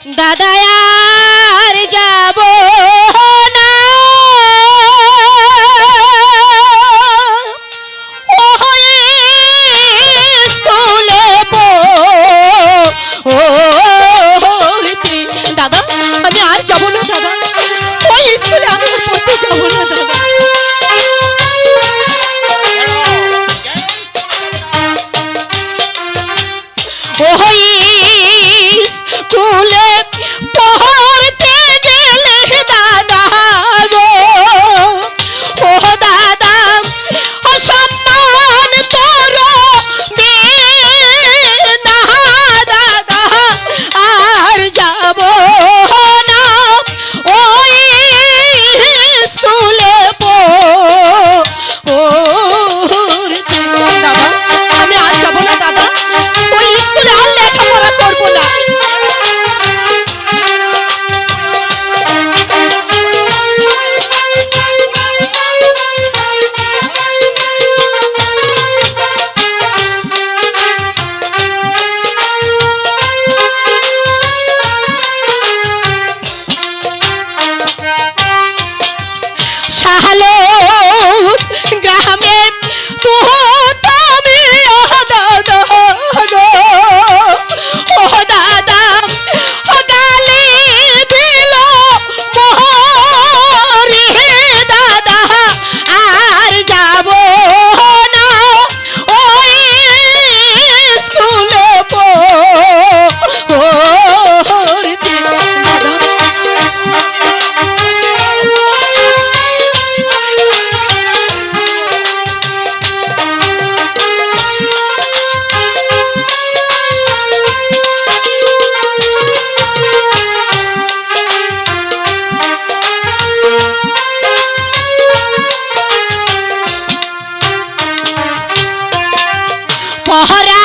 দাদায়ার যাব না। দাদা আর না আর ওই স্কুলে Déjame ahora